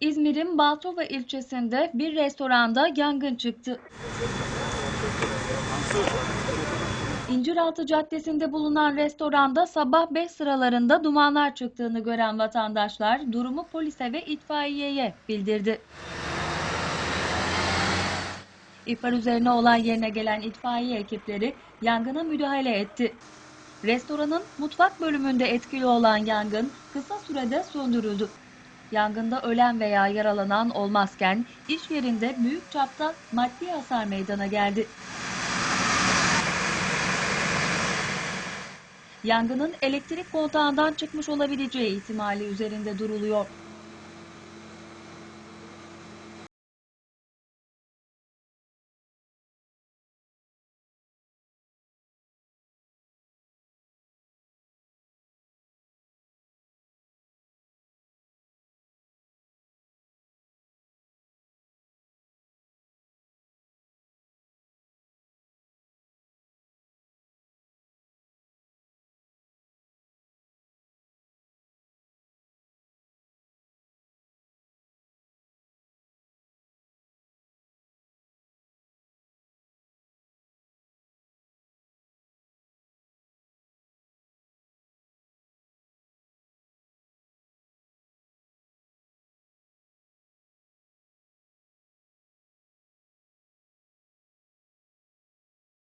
İzmir'in Balçova ilçesinde bir restoranda yangın çıktı. İnciraltı Caddesi'nde bulunan restoranda sabah 5 sıralarında dumanlar çıktığını gören vatandaşlar durumu polise ve itfaiyeye bildirdi. İhbar üzerine olay yerine gelen itfaiye ekipleri yangına müdahale etti. Restoranın mutfak bölümünde etkili olan yangın kısa sürede söndürüldü. Yangında ölen veya yaralanan olmazken iş yerinde büyük çapta maddi hasar meydana geldi. Yangının elektrik kontağından çıkmış olabileceği ihtimali üzerinde duruluyor.